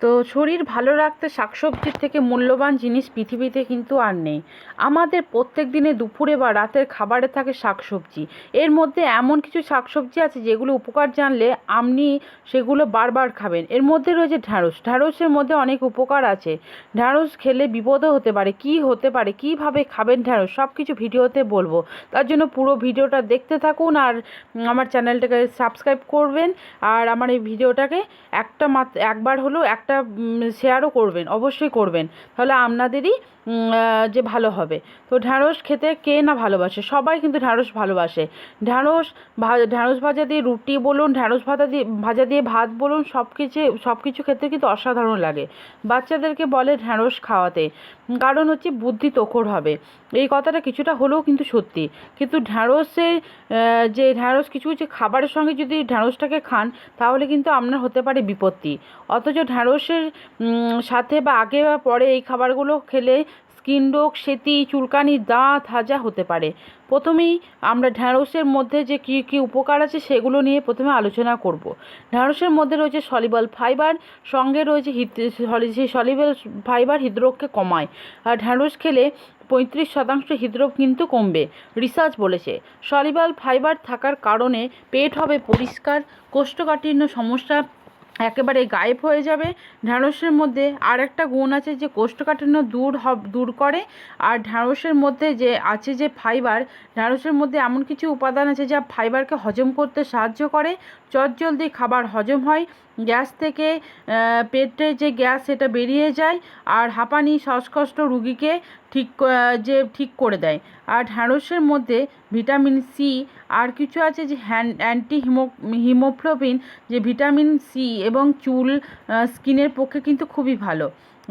তো শরীর ভালো রাখতে শাকসবজির থেকে মূল্যবান জিনিস পৃথিবীতে কিন্তু আর নেই। আমাদের প্রত্যেক দিনে দুপুরে বা রাতের খাবারে থাকে শাকসবজি। এর মধ্যে এমন কিছু শাকসবজি আছে যেগুলো উপকার জানলে আপনি সেগুলো বারবার খাবেন। এর মধ্যে রয়েছে ঢ্যাঁড়স। ঢ্যাঁড়সের মধ্যে অনেক উপকার আছে। ঢ্যাঁড়স খেলে বিপদও হতে পারে। কী হতে পারে? কীভাবে খাবেন ঢ্যাঁড়স? সব কিছু ভিডিওতে বলব। তার জন্য পুরো ভিডিওটা দেখতে থাকুন আর আমার চ্যানেলটাকে সাবস্ক্রাইব করবেন। আর আমার এই ভিডিওটাকে একটা মাত্র একবার হলেও একটা শেয়ারও করবেন, অবশ্যই করবেন। তাহলে আপনাদেরই যে ভালো হবে। তো ঢ্যাঁড়স খেতে কে না ভালোবাসে? সবাই কিন্তু ঢ্যাঁড়স ভালোবাসে। ঢ্যাঁড়স ঢ্যাঁড়স ভাজা দিয়ে রুটি বলুন, ঢ্যাঁড়স ভাজা দিয়ে ভাজা দিয়ে ভাত বলুন সব কিছু সব কিছু খেতে কিন্তু অসাধারণ লাগে। বাচ্চাদেরকে বলে ঢ্যাঁড়স খাওয়াতে। কারণ হচ্ছে বুদ্ধি তোখর হবে। এই কথাটা কিছুটা হলেও কিন্তু সত্যি। কিন্তু ঢ্যাঁড়সের যে ঢ্যাঁড়স কিছু কিছু খাবারের সঙ্গে যদি ঢ্যাঁড়সটাকে খান, তাহলে কিন্তু আপনার হতে পারে বিপত্তি। অথচ ঢ্যাঁড়সের উম, সাথে বা আগে বা পরে এই খাবারগুলো খেলে স্কিন রোগ সেতি চুলকানি দাঁত হাজা হতে পারে। প্রথমেই আমরা ঢ্যাঁড়সের মধ্যে যে কী কী উপকার আছে সেগুলো নিয়ে প্রথমে আলোচনা করব। ঢ্যাঁড়সের মধ্যে রয়েছে সলিবল ফাইবার সঙ্গে রয়েছে হৃদ সলিবল ফাইবার হৃদরোগকে কমায়। আর ঢ্যাঁড়স খেলে পঁয়ত্রিশ শতাংশ হৃদরোগ কিন্তু কমবে রিসার্চ বলেছে। সলিবল ফাইবার থাকার কারণে পেট হবে পরিষ্কার কোষ্ঠকাঠিন্য সমস্যা একেবারে গায়েব হয়ে যাবে। ঢ্যাঁড়সের মধ্যে আর একটা গুণ আছে যে কোষ্ঠকাঠিন্য দূর হব, দূর করে। আর ঢ্যাঁড়সের মধ্যে যে আছে যে ফাইবার ঢ্যাঁড়সের মধ্যে এমন কিছু উপাদান আছে যা ফাইবারকে হজম করতে সাহায্য করে। চটজলদি খাবার হজম হয়। গ্যাস থেকে পেটে যে গ্যাস সেটা বেরিয়ে যায় আর হাঁপানি, শ্বাসকষ্ট রুগীকে ঠিক যে ঠিক করে দেয়। আর ঢ্যাঁড়সের মধ্যে ভিটামিন সি আর কিছু আছে যে হ্যান, অ্যান্টি হিমো হিমোফ্লোবিন যে ভিটামিন সি এবং চুল স্কিনের পক্ষে কিন্তু খুবই ভালো।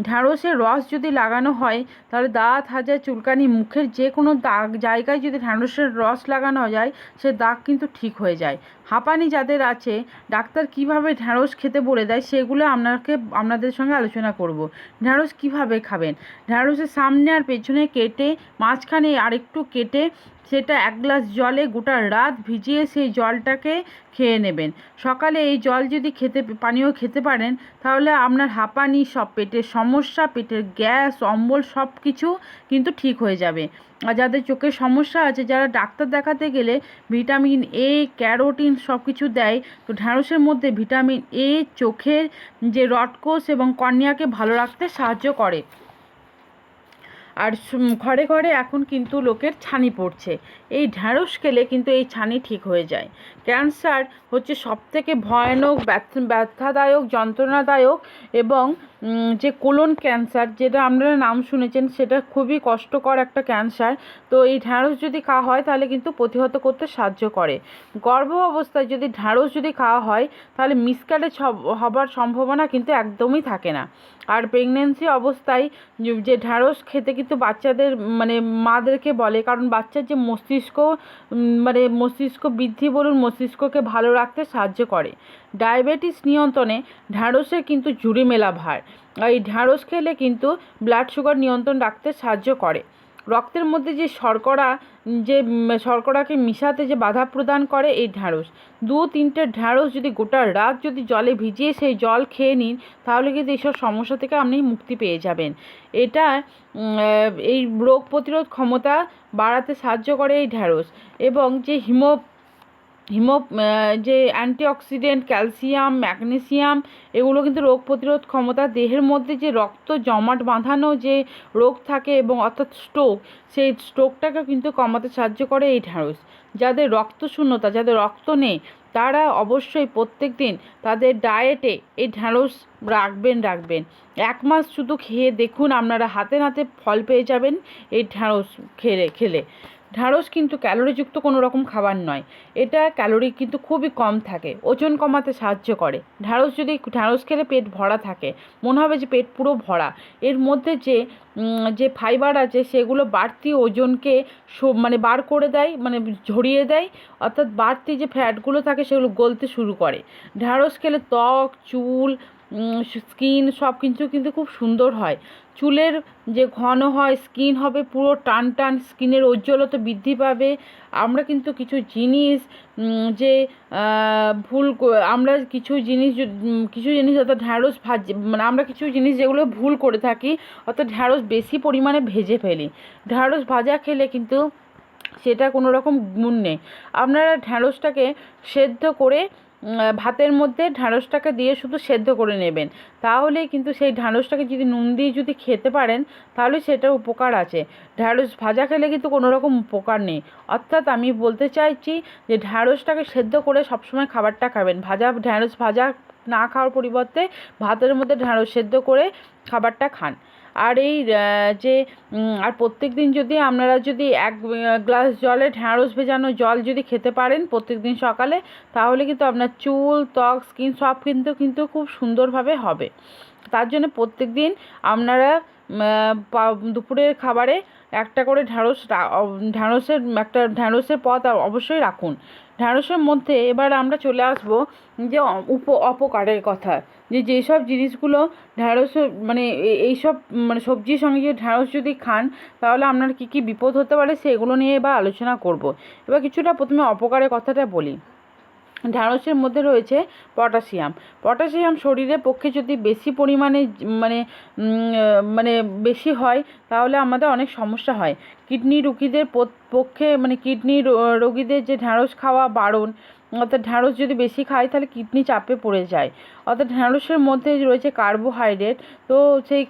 ঢ্যাঁড়সের রস যদি লাগানো হয়, তাহলে দাঁত, হাজার, চুলকানি, মুখের যে কোনো দাগ, জায়গায় যদি ঢ্যাঁড়সের রস লাগানো যায়, সে দাগ কিন্তু ঠিক হয়ে যায়। হাঁপানি যাদের আছে, ডাক্তার কীভাবে ঢ্যাঁড়স খেতে বলে দেয়, সেগুলো আপনাকে, আপনাদের সঙ্গে আলোচনা করব। ঢ্যাঁড়স কীভাবে খাবেন? ঢ্যাঁড়সের সামনে আর পেছনে কেটে, মাঝখানে আরেকটু কেটে সেটা এক গ্লাস জলে গোটা রাত ভিজিয়ে সেই জলটাকে খেয়ে নেবেন। সকালে এই জল যদি খেতে, পানীয় খেতে পারেন, তাহলে আপনার হাঁপানি, সব পেটের সমস্যা, পেটের গ্যাস, অম্বল সব কিছু কিন্তু ঠিক হয়ে যাবে। আর যাদের চোখের সমস্যা আছে, যারা ডাক্তার দেখাতে গেলে ভিটামিন এ, ক্যারোটিন সব কিছু দেয়, তো ঢ্যাঁড়সের মধ্যে ভিটামিন এ চোখের যে রডকোষ এবং কর্নিয়াকে ভালো রাখতে সাহায্য করে। আর ঘরে ঘরে এখন কিন্তু লোকের ছানি পড়ছে। এই ঢ্যাঁড়স খেলে কিন্তু এই ছানি ঠিক হয়ে যায়। ক্যান্সার হচ্ছে সবথেকে ভয়ানক, ব্যথ- ব্যথাদায়ক, যন্ত্রণাদায়ক এবং যে কোলন ক্যান্সার, যেটা আপনারা নাম শুনেছেন, সেটা খুবই কষ্টকর একটা ক্যান্সার। তো এই ঢ্যাঁড়স যদি খাওয়া হয়, তাহলে কিন্তু প্রতিহত করতে সাহায্য করে। গর্ভ অবস্থায় যদি ঢ্যাঁড়স যদি খাওয়া হয়, তাহলে মিসক্যারেজ হবার সম্ভাবনা কিন্তু একদমই থাকে না। আর প্রেগনেন্সি অবস্থায় যে ঢ্যাঁড়স খেতে কিন্তু বাচ্চাদের মানে মাদেরকে বলে, কারণ বাচ্চার যে মস্তিষ্ক মানে মস্তিষ্ক বৃদ্ধি বলুন, মস্তিষ্ককে ভালো রাখতে সাহায্য করে। ডায়াবেটিস নিয়ন্ত্রণে ঢ্যাঁড়সের কিন্তু জুড়ি মেলা ভার এই ঢ্যাঁড়স খেলে কিন্তু ব্লাড সুগার নিয়ন্ত্রণ রাখতে সাহায্য করে। রক্তের মধ্যে যে শর্করা, যে শর্করাকে মিশাতে যে বাধা প্রদান করে এই ঢ্যাঁড়স। দু তিনটে ঢ্যাঁড়স যদি গোটা রাত যদি জলে ভিজিয়ে সেই জল খেয়ে নিন, তাহলে কিন্তু এইসব সমস্যা থেকে আপনি মুক্তি পেয়ে যাবেন। এটা এই রোগ প্রতিরোধ ক্ষমতা বাড়াতে সাহায্য করে এই ঢ্যাঁড়স। এবং যে হিমো হিমো যে অ্যান্টিঅক্সিডেন্ট, ক্যালসিয়াম, ম্যাগনেসিয়াম, এগুলো কিন্তু রোগ প্রতিরোধ ক্ষমতা, দেহের মধ্যে যে রক্ত জমাট বাঁধানো যে রোগ থাকে এবং অর্থাৎ স্ট্রোক সেই স্ট্রোকটাকে কিন্তু কমাতে সাহায্য করে এই ঢ্যাঁড়স যাদের রক্ত শূন্যতা, যাদের রক্ত নেই, তারা অবশ্যই প্রত্যেক দিন তাদের ডায়েটে এই ঢ্যাঁড়স রাখবেন রাখবেন। এক মাস শুধু খেয়ে দেখুন আপনারা হাতে নাতে ফল পেয়ে যাবেন এই ঢ্যাঁড়স খেলে খেলে। ঢ্যাঁড়স কিন্তু ক্যালোরিযুক্ত কোনো রকম খাবার নয়। এটা ক্যালোরি কিন্তু খুবই কম থাকে, ওজন কমাতে সাহায্য করে। ঢ্যাঁড়স যদি ঢ্যাঁড়স খেলে পেট ভরা থাকে, মনে হবে যে পেট পুরো ভরা। এর মধ্যে যে যে ফাইবার আছে সেগুলো বাড়তি ওজনকে মানে বার করে দেয় মানে ঝরিয়ে দেয়, অর্থাৎ বাড়তি যে ফ্যাটগুলো থাকে সেগুলো গলতে শুরু করে। ঢ্যাঁড়স খেলে ত্বক, চুল স্কিন সব কিছু কিন্তু খুব সুন্দর হয়। চুলের যে ঘন হয়, স্কিন হবে পুরো টান টান, স্কিনের উজ্জ্বলতা বৃদ্ধি পাবে। আমরা কিন্তু কিছু জিনিস যে ভুল আমরা কিছু জিনিস কিছু জিনিস অর্থাৎ ঢ্যাঁড়স ভাজ মানে আমরা কিছু জিনিস যেগুলো ভুল করে থাকি, অর্থাৎ ঢ্যাঁড়স বেশি পরিমাণে ভেজে ফেলি। ঢ্যাঁড়স ভাজা খেলে কিন্তু সেটা কোনো রকম গুণ নেই। আপনারা ঢ্যাঁড়সটাকে সেদ্ধ করে ভাতের মধ্যে ঢ্যাঁড়সটাকে দিয়ে শুধু সেদ্ধ করে নেবেন। তাহলেই কিন্তু সেই ঢ্যাঁড়সটাকে যদি নুন দিয়ে যদি খেতে পারেন, তাহলে সেটার উপকার আছে। ঢ্যাঁড়স ভাজা খেলে কিন্তু কোনো রকম উপকার নেই। অর্থাৎ আমি বলতে চাইছি যে ঢ্যাঁড়সটাকে সেদ্ধ করে সবসময় খাবারটা খাবেন। ভাজা, ঢ্যাঁড়স ভাজা না খাওয়ার পরিবর্তে ভাতের মধ্যে ঢ্যাঁড়স সেদ্ধ করে খাবারটা খান। আর এই যে আর প্রত্যেক দিন যদি আপনারা যদি এক গ্লাস জলে ঢ্যাঁড়স ভেজানো জল যদি খেতে পারেন প্রত্যেক দিন সকালে, তাহলে কিন্তু আপনার চুল, ত্বক, স্কিন সব কিন্তু কিন্তু খুব সুন্দরভাবে হবে। তার জন্য প্রত্যেক দিন আপনারা দুপুরের খাবারে একটা করে ঢ্যাঁড়স ঢ্যাঁড়সের, একটা ঢ্যাঁড়সের পথ অবশ্যই রাখুন। ঢ্যাঁড়সের মধ্যে এবার আমরা চলে আসব যে উপ অপকারের কথা। যে যেসব জিনিসগুলো ঢ্যাঁড়স মানে এইসব মানে সবজির সঙ্গে যে ঢ্যাঁড়স যদি খান, তাহলে আপনার কী কী বিপদ হতে পারে সেগুলো নিয়ে এবার আলোচনা করব। এবার কিছুটা প্রথমে অপকারের কথাটা বলি। ঢ্যাঁড়সের মধ্যে রয়েছে পটাশিয়াম। পটাশিয়াম শরীরের পক্ষে যদি বেশি পরিমাণে মানে মানে বেশি হয়, তাহলে আমাদের অনেক সমস্যা হয়। কিডনি রুগীদের পক্ষে মানে কিডনি রোগীদের যে ঢ্যাঁড়স খাওয়া বারণ, অর্থাৎ ঢ্যাঁড়স যদি বেশি খায়, তাহলে কিডনি চাপে পড়ে যায়। অর্থাৎ ঢ্যাঁড়সের মধ্যে রয়েছে কার্বোহাইড্রেট, তো সেই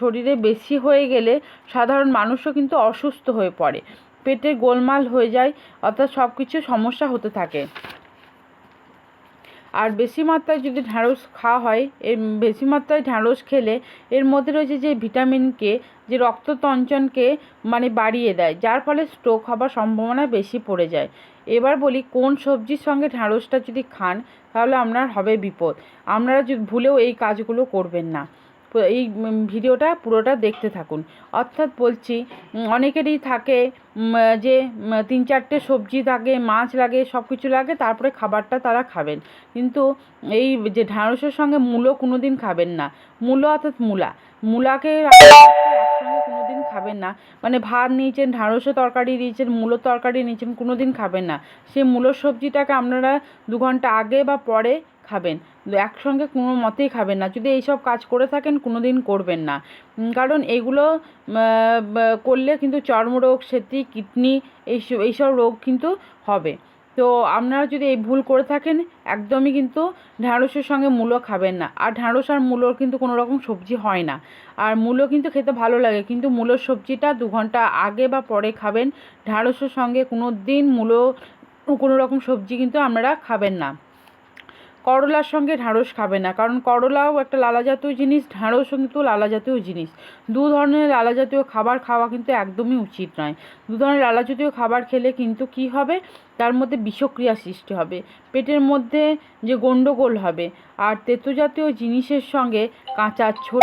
শরীরে বেশি হয়ে গেলে সাধারণ মানুষও কিন্তু অসুস্থ হয়ে পড়ে। পেটে গোলমাল হয়ে যায়, অর্থাৎ সব কিছু সমস্যা হতে থাকে। আর বেশি মাত্রায় যদি ঢ্যাঁড়স খাওয়া হয়, এর বেশি মাত্রায় ঢ্যাঁড়স খেলে এর মধ্যে রয়েছে যে ভিটামিন কে যে রক্ততঞ্চনকে মানে বাড়িয়ে দেয়, যার ফলে স্ট্রোক হবার সম্ভাবনা বেশি পড়ে যায়। এবার বলি কোন সবজির সঙ্গে ঢ্যাঁড়সটা যদি খান, তাহলে আপনার হবে বিপদ। আপনারা ভুলেও এই কাজগুলো করবেন না। এই ভিডিওটা পুরোটা দেখতে থাকুন। অর্থাৎ বলছি অনেকেরই থাকে যে তিন চারটে সবজি লাগে, মাছ লাগে সব কিছু লাগে, তারপরে খাবারটা তারা খাবেন। কিন্তু এই যে ঢ্যাঁড়সের সঙ্গে মূলো কোনো দিন খাবেন না। মূলো অর্থাৎ মূলা। মূলাকে একসঙ্গে কোনো দিন খাবেন না। মানে ভাত নিয়েছেন, ঢ্যাঁড়সের তরকারি নিয়েছেন, মূলোর তরকারি নিয়েছেন কোনো দিন খাবেন না। সেই মূলোর সবজিটাকে আপনারা দু ঘণ্টা আগে বা পরে খাবেন। একসঙ্গে কোনো মতেই খাবেন না। যদি এইসব কাজ করে থাকেন কোনো দিন করবেন না। কারণ এগুলো করলে কিন্তু চর্মরোগ সেতি কিডনি এইসব এইসব রোগ কিন্তু হবে। তো আপনারা যদি এই ভুল করে থাকেন, একদমই কিন্তু ঢ্যাঁড়সের সঙ্গে মূলো খাবেন না। আর ঢ্যাঁড়স আর মূলোর কিন্তু কোনো রকম সবজি হয় না। আর মূলো কিন্তু খেতে ভালো লাগে, কিন্তু মূলোর সবজিটা দু ঘণ্টা আগে বা পরে খাবেন। ঢ্যাঁড়সের সঙ্গে কোনো দিন মূলো কোনো রকম সবজি কিন্তু আপনারা খাবেন না। করলার সঙ্গে ঢ্যাঁড়স খাবে না। কারণ করলাও একটা লালা জাতীয় জিনিস, ঢ্যাঁড়সও কিন্তু লালা জাতীয় জিনিস। দু ধরনের লালা জাতীয় খাবার খাওয়া কিন্তু একদমই উচিত নয়। দু ধরনের লালা জাতীয় খাবার খেলে কিন্তু কি হবে? তার মধ্যে বিষক্রিয়া সৃষ্টি হবে। পেটের মধ্যে যে গণ্ডগোল হবে। আর তেতো জাতীয় জিনিসের সঙ্গে কাঁচা ছোট,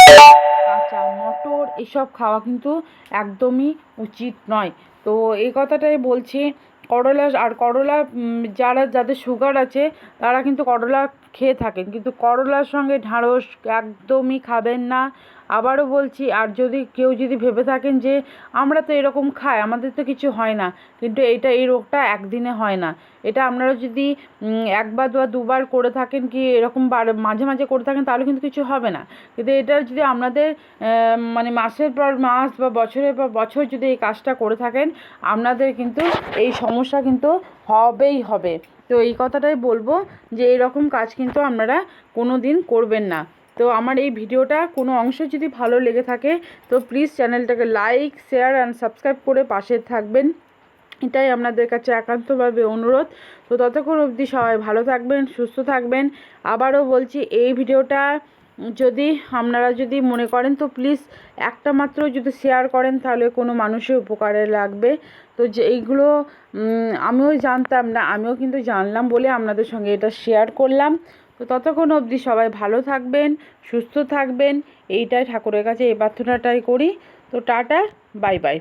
কাঁচা মটর, এসব খাওয়া কিন্তু একদমই উচিত নয়। তো এই কথাটাই বলছি করলা আর করলা যারা, যাদের সুগার আছে, তারা কিন্তু করলা খেয়ে থাকেন। কিন্তু করলার সঙ্গে ঢ্যাঁড়স একদমই খাবেন না। আবারও বলছি, আর যদি কেউ যদি ভেবে থাকেন যে আমরা তো এরকম খাই, আমাদের তো কিছু হয় না, কিন্তু এটা এই রোগটা একদিনে হয় না। এটা আপনারা যদি একবার বা দুবার করে থাকেন কি এরকম বার- মাঝে মাঝে করে থাকেন, তাহলে কিন্তু কিছু হবে না। কিন্তু এটা যদি আপনাদের মানে মাসের পর মাস বা বছরের পর বছর যদি এই কাজটা করে থাকেন, আপনাদের কিন্তু এই সমস্যা কিন্তু হবেই হবে। তো এই কথাটাই বলব যে, এরকম কাজ কিন্তু আপনারা কোনো দিন করবেন না। তো আমার এই ভিডিওটা কোনো অংশ যদি ভালো লেগে থাকে, তো প্লিজ চ্যানেলটাকে লাইক শেয়ার অ্যান্ড সাবস্ক্রাইব করে পাশে থাকবেন। এটাই আপনাদের কাছে একান্তভাবে অনুরোধ। তো ততক্ষণ অবধি সবাই ভালো থাকবেন, সুস্থ থাকবেন। আবারও বলছি, এই ভিডিওটা যদি আপনারা যদি মনে করেন, তো প্লিজ একটা মাত্র যদি শেয়ার করেন, তাহলে কোনো মানুষের উপকারে লাগবে। তো যে এইগুলো আমিও জানতাম না, আমিও কিন্তু জানলাম বলে আপনাদের সঙ্গে এটা শেয়ার করলাম। তো ততক্ষণ অবধি সবাই ভালো থাকবেন, সুস্থ থাকবেন। এইটাই ঠাকুরের কাছে, এই প্রার্থনাটাই করি। তো টাটা, বাই বাই।